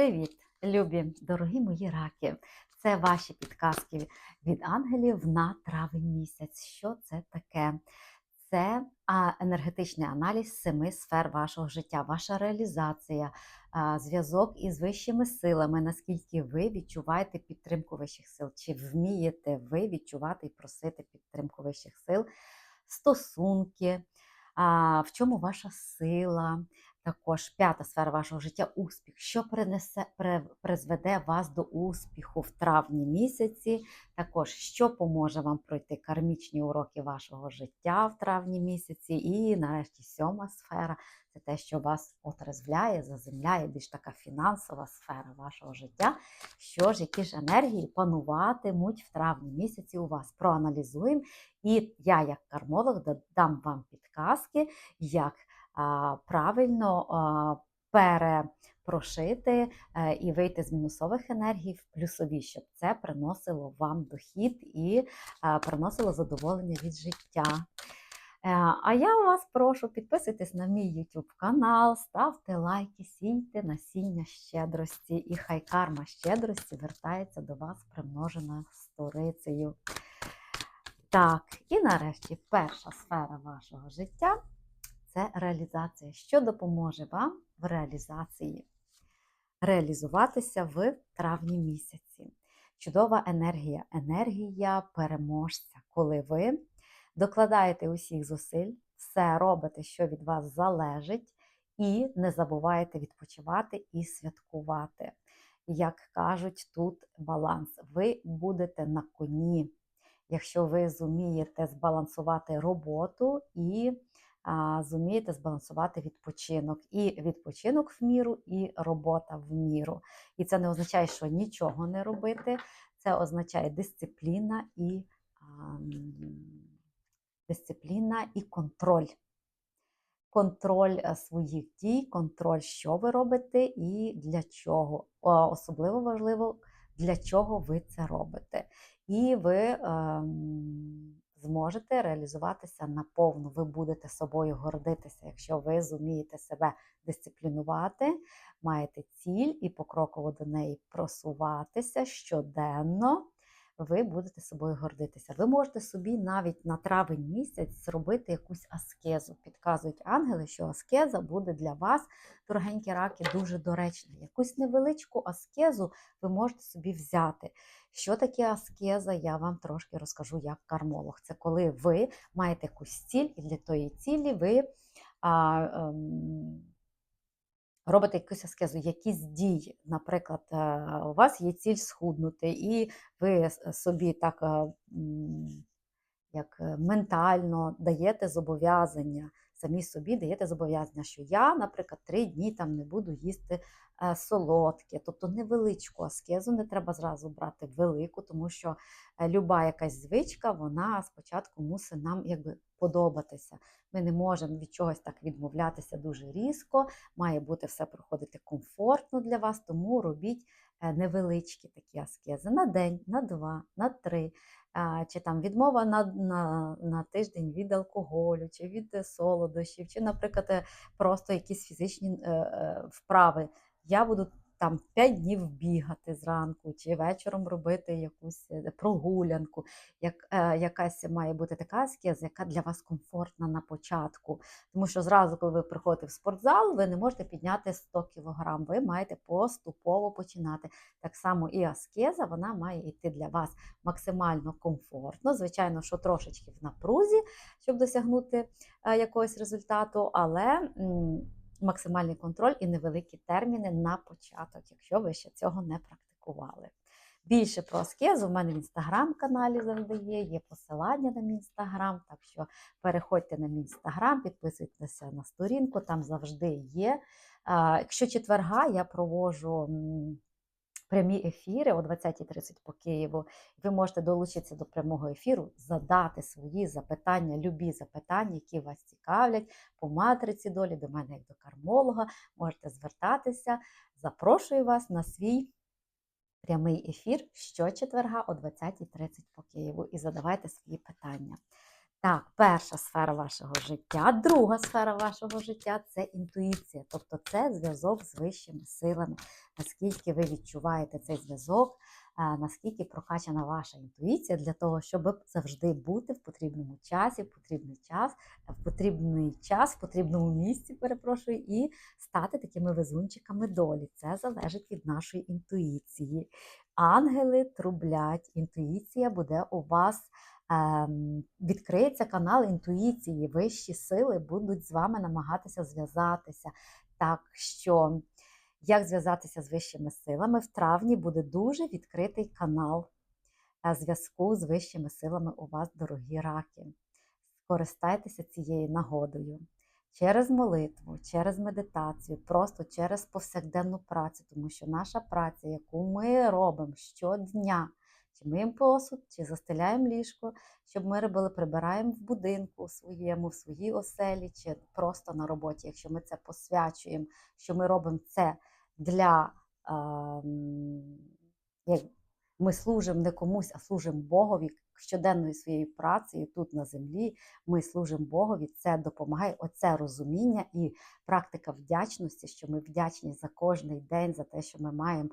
Привіт, любі, дорогі мої раки! Це ваші підказки від ангелів на травень місяць. Що це таке? Це енергетичний аналіз семи сфер вашого життя, ваша реалізація, зв'язок із вищими силами, наскільки ви відчуваєте підтримку вищих сил, чи вмієте ви відчувати і просити підтримку вищих сил, стосунки, в чому ваша сила. Також п'ята сфера вашого життя успіх, що принесе, при- призведе вас до успіху в травні місяці. Також що поможе вам пройти кармічні уроки вашого життя в травні місяці. І нарешті сьома сфера це те, що вас отрезвляє, заземляє, більш така фінансова сфера вашого життя. Що ж, які ж енергії пануватимуть в травні місяці у вас? Проаналізуємо. І я, як кармолог, дам вам підказки, як правильно перепрошити е, і вийти з мінусових енергій в плюсові, щоб це приносило вам дохід і е, приносило задоволення від життя. Е, А я вас прошу підписуйтесь на мій YouTube канал, ставте лайки, сійте насіння щедрості, і хай карма щедрості вертається до вас примноженою сторицею. Так, і нарешті перша сфера вашого життя це реалізація. Що допоможе вам в реалізації? Реалізуватися в травні місяці. Чудова енергія, енергія переможця, коли ви докладаєте усіх зусиль, все робите, що від вас залежить, і не забуваєте відпочивати і святкувати. Як кажуть, тут баланс. Ви будете на коні, якщо ви зумієте збалансувати роботу і зумієте збалансувати відпочинок. І відпочинок в міру, і робота в міру. І це не означає, що нічого не робити. Це означає дисципліна і дисципліна і контроль. Контроль е, своїх дій, контроль, що ви робите і для чого. Особливо важливо, для чого ви це робите. І ви ем, зможете реалізуватися наповну. Ви будете собою гордитися, якщо ви зумієте себе дисциплінувати, маєте ціль і покроково до неї просуватися щоденно. Ви будете собою гордитися. Ви можете собі навіть на травень місяць зробити якусь аскезу. Підказують ангели, що аскеза буде для вас, дорогенькі раки, дуже доречна. Якусь невеличку аскезу ви можете собі взяти. Що таке аскеза, я вам трошки розкажу як кармолог. Це коли ви маєте якусь ціль, і для тої цілі ви а, ем, робите якусь аскезу, якісь дії. Наприклад, е, у вас є ціль схуднути, і ви собі так е, як е, ментально даєте зобов'язання, самі собі даєте зобов'язання, що я, наприклад, три дні там не буду їсти е, солодке, тобто невеличку аскезу, не треба зразу брати велику, тому що е, люба якась звичка, вона спочатку мусить нам якби подобатися. Ми не можемо від чогось так відмовлятися дуже різко, має бути все проходити комфортно для вас, тому робіть невеличкі такі аскези на день, на два, на три. Чи там відмова на, на, на тиждень від алкоголю, чи від е, солодощів, чи, наприклад, е, просто якісь фізичні е, е, вправи. Я буду там 5 днів бігати зранку, чи вечором робити якусь е, прогулянку. Як, е, якась має бути така аскеза, яка для вас комфортна на початку. Тому що зразу, коли ви приходите в спортзал, ви не можете підняти 100 кг, ви маєте поступово починати. Так само і аскеза, вона має йти для вас максимально комфортно. Звичайно, що трошечки в напрузі, щоб досягнути е, якогось результату, але максимальний контроль і невеликі терміни на початок, якщо ви ще цього не практикували. Більше про аскезу в мене в інстаграм-каналі завжди є, є посилання на мій інстаграм, так що переходьте на мій інстаграм, підписуйтеся на сторінку, там завжди є. Якщо четверга я проводжу м, прямі ефіри о 20.30 по Києву. Ви можете долучитися до прямого ефіру, задати свої запитання, любі запитання, які вас цікавлять по матриці долі, до мене як до кармолога. Можете звертатися. Запрошую вас на свій прямий ефір щочетверга о 20.30 по Києву і задавайте свої питання. Так, перша сфера вашого життя. Друга сфера вашого життя це інтуїція, тобто це зв'язок з вищими силами. Наскільки ви відчуваєте цей зв'язок, наскільки прокачана ваша інтуїція для того, щоб завжди бути в потрібному часі, в потрібний час, в потрібний час, в потрібному місці, перепрошую, і стати такими везунчиками долі. Це залежить від нашої інтуїції. Ангели трублять, інтуїція буде у вас відкриється канал інтуїції, вищі сили будуть з вами намагатися зв'язатися. Так що, як зв'язатися з вищими силами? В травні буде дуже відкритий канал е, зв'язку з вищими силами у вас, дорогі раки. Скористайтеся цією нагодою. Через молитву, через медитацію, просто через повсякденну працю, тому що наша праця, яку ми робимо щодня, чи миємо посуд, чи застеляємо ліжко, щоб ми робили, прибираємо в будинку своєму, в своїй оселі, чи просто на роботі. Якщо ми це посвячуємо, що ми робимо це для е, як ми служимо не комусь, а служимо Богові щоденною своєю працею тут на землі. Ми служимо Богові. Це допомагає оце розуміння і практика вдячності, що ми вдячні за кожний день, за те, що ми маємо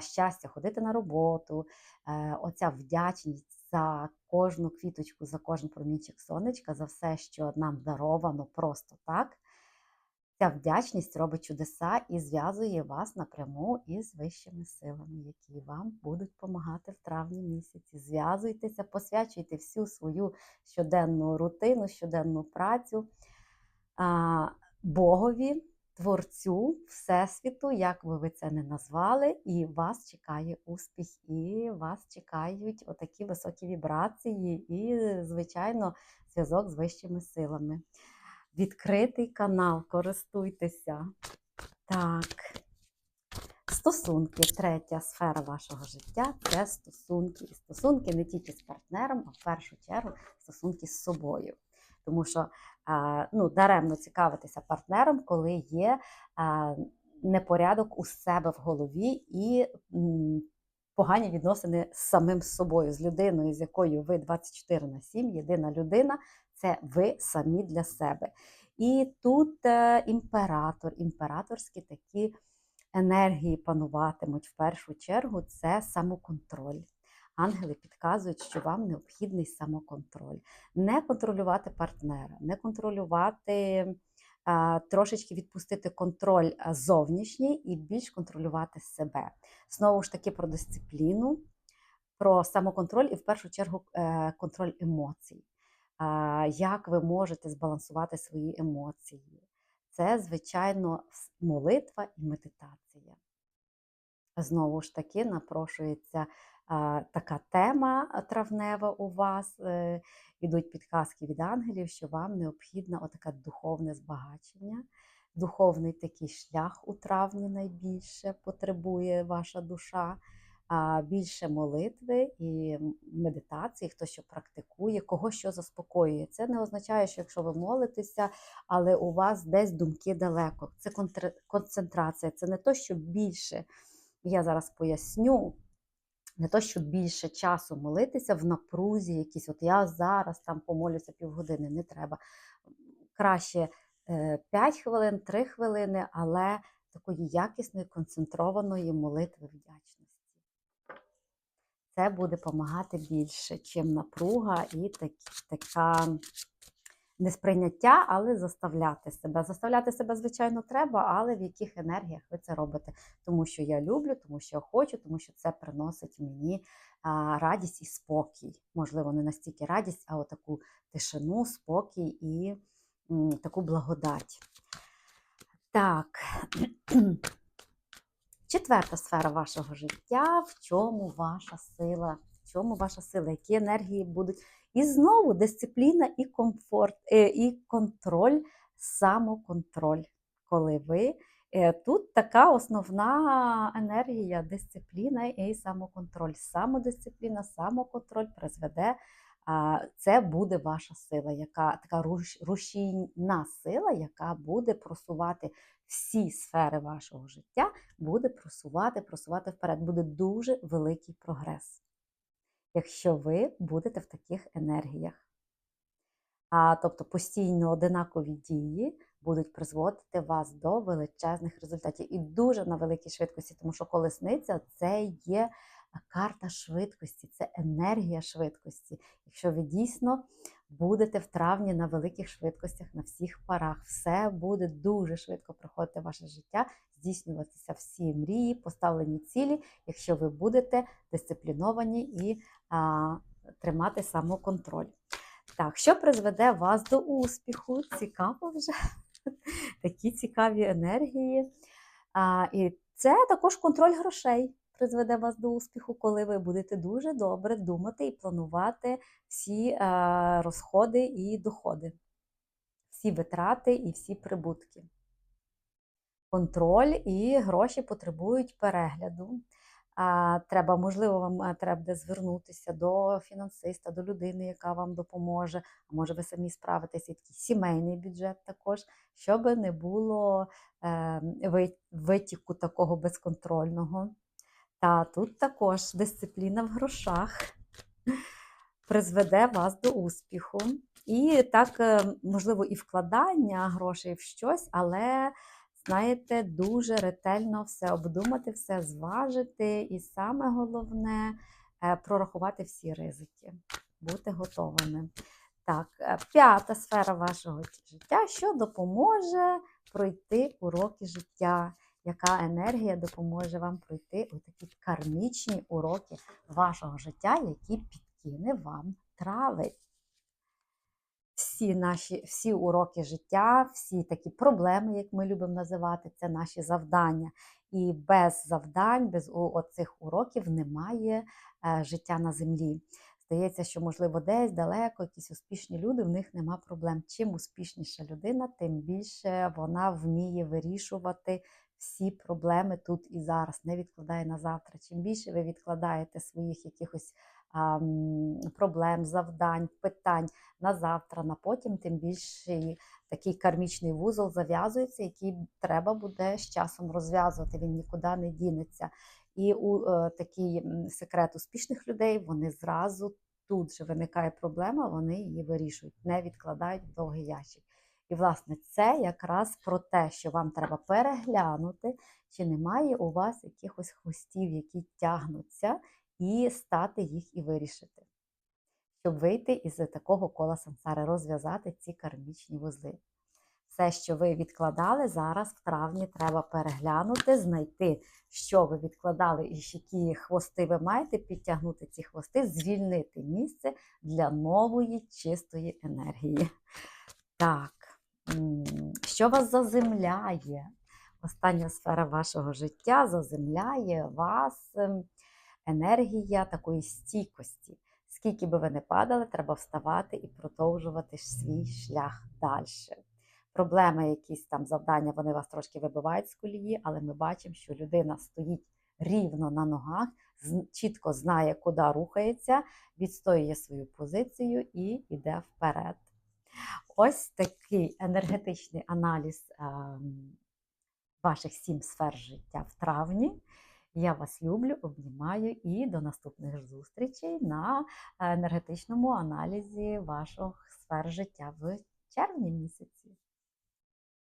щастя ходити на роботу. Е, оця вдячність за кожну квіточку, за кожен промінчик сонечка, за все, що нам даровано просто так. Ця вдячність робить чудеса і зв'язує вас напряму із вищими силами, які вам будуть допомагати в травні місяці. Зв'язуйтеся, посвячуйте всю свою щоденну рутину, щоденну працю а, Богові, Творцю, Всесвіту, як би ви це не назвали, і вас чекає успіх, і вас чекають отакі високі вібрації, і, звичайно, зв'язок з вищими силами відкритий канал, користуйтеся. Так. Стосунки, третя сфера вашого життя це стосунки. І стосунки не тільки з партнером, а в першу чергу стосунки з собою. Тому що ну, даремно цікавитися партнером, коли є непорядок у себе в голові і погані відносини з самим собою, з людиною, з якою ви 24 на 7, єдина людина, це ви самі для себе. І тут е, імператор, імператорські такі енергії пануватимуть в першу чергу це самоконтроль. Ангели підказують, що вам необхідний самоконтроль. Не контролювати партнера, не контролювати, а, трошечки відпустити контроль зовнішній і більш контролювати себе. Знову ж таки, про дисципліну, про самоконтроль і в першу чергу е, контроль емоцій як ви можете збалансувати свої емоції. Це, звичайно, молитва і медитація. Знову ж таки, напрошується така тема травнева у вас. Е, ідуть підказки від ангелів, що вам необхідне отаке духовне збагачення, духовний такий шлях у травні найбільше потребує ваша душа більше молитви і медитації, хто що практикує, кого що заспокоює. Це не означає, що якщо ви молитеся, але у вас десь думки далеко. Це концентрація, це не то, що більше. Я зараз поясню. Не то, щоб більше часу молитися в напрузі, якісь, от я зараз там помолюся півгодини, не треба. Краще 5 е, хвилин, 3 хвилини, але такої якісної, концентрованої молитви вдячності це буде допомагати більше, чим напруга і так, така несприйняття, але заставляти себе. Заставляти себе, звичайно, треба, але в яких енергіях ви це робите. Тому що я люблю, тому що я хочу, тому що це приносить мені радість і спокій. Можливо, не настільки радість, а отаку тишину, спокій і таку благодать. Так. Четверта сфера вашого життя, в чому ваша сила, в чому ваша сила, які енергії будуть. І знову дисципліна і комфорт, е, і контроль, самоконтроль. Коли ви е, тут така основна енергія, дисципліна і самоконтроль. Самодисципліна, самоконтроль призведе. Це буде ваша сила, яка така рушійна сила, яка буде просувати всі сфери вашого життя буде просувати, просувати вперед. Буде дуже великий прогрес, якщо ви будете в таких енергіях. а, тобто постійно одинакові дії будуть призводити вас до величезних результатів і дуже на великій швидкості, тому що колесниця це є карта швидкості, це енергія швидкості. Якщо ви дійсно будете в травні на великих швидкостях, на всіх парах, все буде дуже швидко проходити ваше життя, здійснюватися всі мрії, поставлені цілі, якщо ви будете дисципліновані і а, тримати самоконтроль. Так, що призведе вас до успіху? Цікаво вже. Такі цікаві енергії. А, І це також контроль грошей призведе вас до успіху, коли ви будете дуже добре думати і планувати всі е, розходи і доходи, всі витрати і всі прибутки. Контроль і гроші потребують перегляду. Треба, можливо, вам е, треба буде звернутися до фінансиста, до людини, яка вам допоможе. А може, ви самі справитеся, такий сімейний бюджет також, щоб не було е, витіку такого безконтрольного. Та тут також дисципліна в грошах призведе вас до успіху. І так, е, можливо, і вкладання грошей в щось, але, знаєте, дуже ретельно все обдумати, все зважити, і саме головне е, прорахувати всі ризики, бути готовими. Так, е, п'ята сфера вашого життя, що допоможе пройти уроки життя яка енергія допоможе вам пройти такі кармічні уроки вашого життя, які підкине вам травень. Всі наші всі уроки життя, всі такі проблеми, як ми любимо називати, це наші завдання. І без завдань, без оцих уроків немає е, життя на землі. Здається, що, можливо, десь далеко якісь успішні люди, в них нема проблем. Чим успішніша людина, тим більше вона вміє вирішувати всі проблеми тут і зараз, не відкладає на завтра. Чим більше ви відкладаєте своїх якихось а, проблем, завдань, питань на завтра, на потім, тим більше такий кармічний вузол зав'язується, який треба буде з часом розв'язувати, він нікуди не дінеться. І у е, такий секрет успішних людей вони зразу тут же виникає проблема, вони її вирішують, не відкладають в довгий ящик. І, власне, це якраз про те, що вам треба переглянути, чи немає у вас якихось хвостів, які тягнуться, і стати їх і вирішити. Щоб вийти із такого кола сансари, розв'язати ці кармічні вузли. Все, що ви відкладали, зараз в травні треба переглянути, знайти, що ви відкладали і які хвости ви маєте, підтягнути ці хвости, звільнити місце для нової чистої енергії. Так. Що вас заземляє? Остання сфера вашого життя заземляє вас ем, енергія такої стійкості. Скільки би ви не падали, треба вставати і продовжувати свій шлях далі. Проблеми, якісь там завдання, вони вас трошки вибивають з колії, але ми бачимо, що людина стоїть рівно на ногах, чітко знає, куди рухається, відстоює свою позицію і йде вперед. Ось такий енергетичний аналіз ем, ваших сім сфер життя в травні. Я вас люблю, обнімаю і до наступних зустрічей на енергетичному аналізі ваших сфер життя в червні місяці.